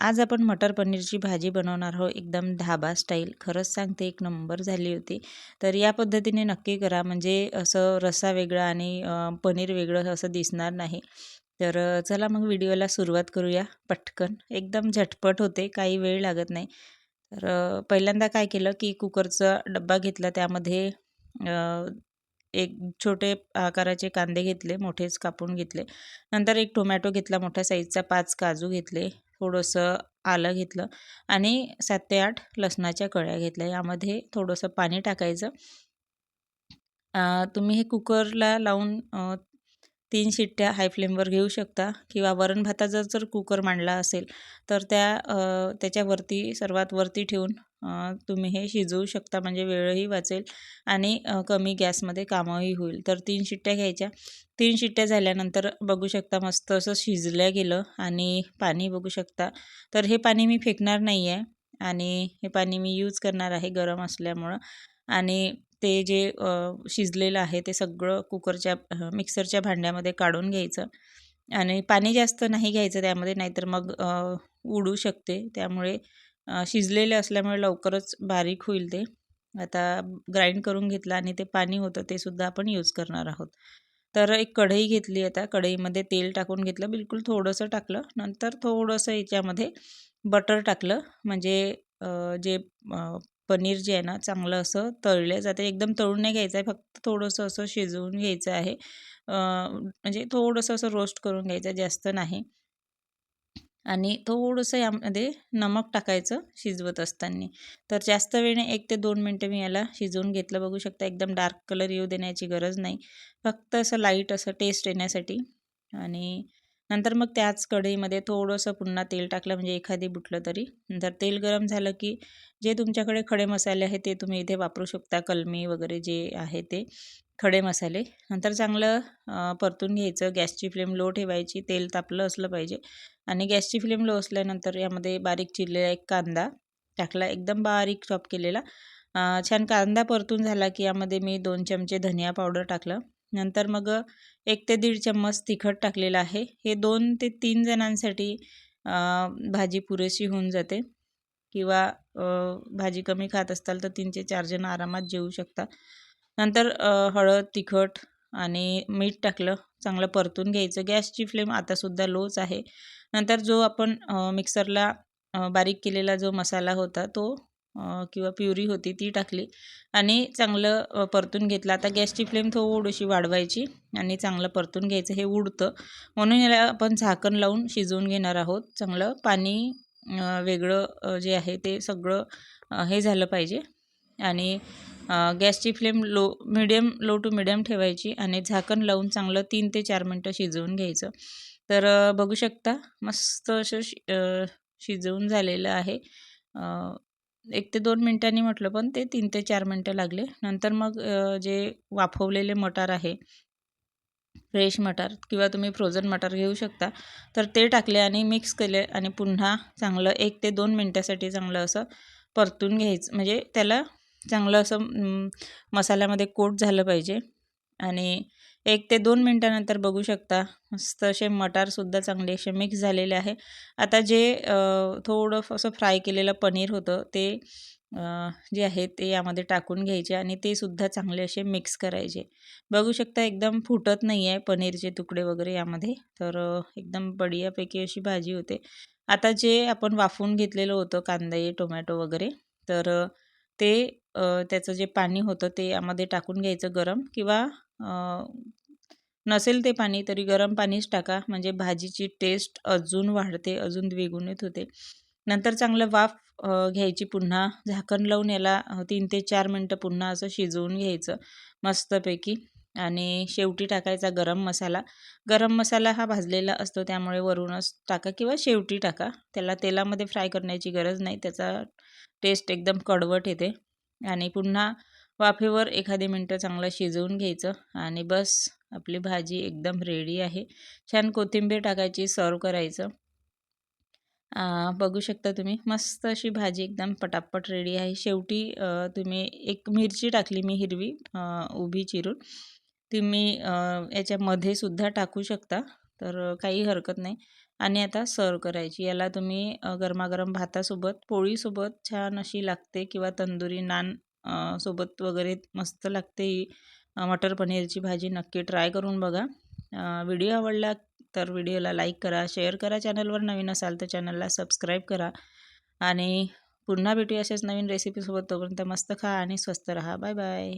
आज आपण मटर पनीरची भाजी बनवणार आहोत. एकदम ढाबा स्टाईल. खरंच सांगते एक नंबर झाली होती. तर या पद्धतीने नक्की करा. म्हणजे असं रस्सा वेगळा आणि पनीर वेगळं असं दिसणार नाही. तर चला मग व्हिडिओला सुरुवात करूया. पटकन. एकदम झटपट होते. काही वेळ लागत नाही. तर पहिल्यांदा काय केलं की कुकरचा डब्बा घेतला. त्यामध्ये एक छोटे आकाराचे कांदे घेतले. मोठेच कापून घेतले. नंतर एक टोमॅटो घेतला. मोठ्या साईजचा पाच काजू घेतले. थोडंसं आलं घेतलं आणि सात ते आठ लसणाच्या कळ्या घेतल्या. यामध्ये थोडंसं पाणी टाकायचं. तुम्ही हे कुकरला लावून तीन शिट्ट्या हाय फ्लेमवर घेऊ शकता किंवा वरण भाताचा जर कुकर मांडला असेल तर त्या त्याच्यावरती सर्वात वरती ठेवून तुम्ही हे शिजवू शकता म्हणजे वेळही वाचेल आणि कमी गॅसमध्ये कामही होईल. तर तीन शिट्ट्या घ्यायच्या. तीन शिट्ट्या झाल्यानंतर बघू शकता मस्त असं शिजल्या गेलं आणि पाणी बघू शकता. तर हे पाणी मी फेकणार नाही आहे आणि हे पाणी मी यूज करणार आहे गरम असल्यामुळं आणि ते जे शिजलेलं आहे ते सगळं कुकरच्या मिक्सरच्या भांड्यामध्ये काढून घ्यायचं. आणि पाणी जास्त नाही घ्यायचं त्यामध्ये नाहीतर मग उडू शकते. त्यामुळे शिजलेले असल्यामुळे लवकरच बारीक होईल ते. आता ग्राइंड करून घेतलं आणि ते पाणी होतं ते सुद्धा आपण यूज करणार आहोत. तर एक कढई घेतली आता. कढईमध्ये तेल टाकून घेतलं. बिलकुल थोडंसं टाकलं. नंतर थोडंसं याच्यामध्ये बटर टाकलं. म्हणजे जे पनीर जे आहे ना चांगलं असं तळलं जाते एकदम तळून नाही घ्यायचं आहे फक्त थोडंसं असं शिजवून घ्यायचं आहे. म्हणजे थोडंसं असं रोस्ट करून घ्यायचं जास्त नाही. आणि थोडंसं यामध्ये नमक टाकायचं शिजवत असताना. तर जास्त वेळेने एक ते दोन मिनटं मी याला शिजवून घेतलं. बघू शकता एकदम डार्क कलर येऊ देण्याची गरज नाही. फक्त असं लाइट असं टेस्ट येण्यासाठी. आणि नंतर मग त्याच कढईमध्ये थोडंसं पुन्हा तेल टाकलं म्हणजे एखादी बुटलं तरी. नंतर तेल गरम झालं की जे तुमच्याकडे खडे मसाले आहेत ते तुम्ही इथे वापरू शकता कलमी वगैरे जे आहे ते खडे मसाले. नंतर चांगलं परतून घ्यायचं. गॅसची फ्लेम लो ठेवायची. तेल तापलं असलं पाहिजे. आणि गॅसची फ्लेम लो असल्यानंतर यामध्ये बारीक चिरलेला एक कांदा टाकला. एकदम बारीक चॉप केलेला. छान कांदा परतून झाला की यामध्ये मी दोन चमचे धनिया पावडर टाकलं. नंतर मग एक ते दीड चम्मच तिखट टाकलेलं आहे. हे दोन ते तीन जणांसाठी भाजी पुरेशी होऊन जाते. किंवा भाजी कमी खात असताल तर तीन ते चार जण आरामात जेवू शकता. नंतर हळद तिखट आणि मीठ टाकलं चांगलं परतून घ्यायचं. गॅसची फ्लेम आतासुद्धा लोच आहे. नंतर जो आपण मिक्सरला बारीक केलेला जो मसाला होता तो किंवा प्युरी होती ती टाकली. आणि चांगलं परतून घेतलं. आता गॅसची फ्लेम थोडीशी वाढवायची आणि चांगलं परतून घ्यायचं. हे उडतं. म्हणून याला आपण झाकण लावून शिजवून घेणार आहोत. चांगलं पाणी वेगळं जे आहे ते सगळं हे झालं पाहिजे. आणि गॅसची flame low medium low to medium ठेवायची आणि झाकण लावून चांगलं तीन ते चार मिनटं शिजवून घ्यायचं. तर बघू शकता मस्त असं शि शिजवून झालेलं आहे. एक ते दोन मिनटांनी म्हटलं पण ते तीन ते चार मिनटं लागले. नंतर मग जे वाफवलेले मटार आहे फ्रेश मटार किंवा तुम्ही फ्रोझन मटार घेऊ शकता. तर ते टाकले आणि मिक्स केले आणि पुन्हा चांगलं एक ते दोन मिनटासाठी चांगलं असं परतून घ्यायचं. म्हणजे त्याला चांगलं असं मसाल्यामध्ये कोट झालं पाहिजे आणि एक ते दोन मिनटानंतर बघू शकता. मस्त असे मटारसुद्धा चांगले असे मिक्स झालेले आहे. आता जे थोडं असं फ्राय केलेलं पनीर होतं ते जे आहे ते यामध्ये टाकून घ्यायचे आणि ते सुद्धा चांगले असे मिक्स करायचे. बघू शकता एकदम फुटत नाही आहे पनीरचे तुकडे वगैरे यामध्ये तर एकदम बढियापैकी अशी भाजी होते. आता जे आपण वाफवून घेतलेलं होतं कांदे टोमॅटो वगैरे तर ते त्याचं जे पाणी होतं ते यामध्ये टाकून घ्यायचं गरम किंवा नसेल ते पाणी तरी गरम पाणीच टाका. म्हणजे भाजीची टेस्ट अजून वाढते अजून द्विगुणित होते. नंतर चांगलं वाफ घ्यायची पुन्हा. झाकण लावून याला तीन ते चार मिनटं पुन्हा असं शिजवून घ्यायचं मस्तपैकी. आणि शेवटी टाकायचा गरम मसाला. गरम मसाला हा भाजलेला असतो त्यामुळे वरूनच टाका किंवा शेवटी टाका. त्याला तेलामध्ये फ्राय करण्याची गरज नाही. त्याचा टेस्ट एकदम कडवट येते. आणि पुन्हा वाफेवर एखादी मिनटं चांगलं शिजवून घ्यायचं आणि बस आपली भाजी एकदम रेडी आहे. छान कोथिंबीर टाकायची सर्व करायचं. बघू शकता तुम्ही मस्त अशी भाजी एकदम पटापट रेडी आहे. शेवटी तुम्ही एक मिरची टाकली मी हिरवी उभी चिरून. तुम्ही याच्यामध्ये सुद्धा टाकू शकता तर काही हरकत नाही. आणि आता सर्व करायची. याला तुम्ही गरमागरम भातासोबत पोळीसोबत छान अशी लागते किंवा तंदुरी नान सोबत वगैरे मस्त लागते ही. मटर पनीरची भाजी नक्की ट्राय करून बघा. व्हिडिओ आवडला तर व्हिडिओला लाईक करा शेअर करा चॅनलवर नवीन असाल तर चॅनलला सबस्क्राईब करा. आणि पुन्हा भेटूया अशाच नवीन रेसिपीसोबत. तोपर्यंत मस्त खा आणि स्वस्त रहा. Bye bye.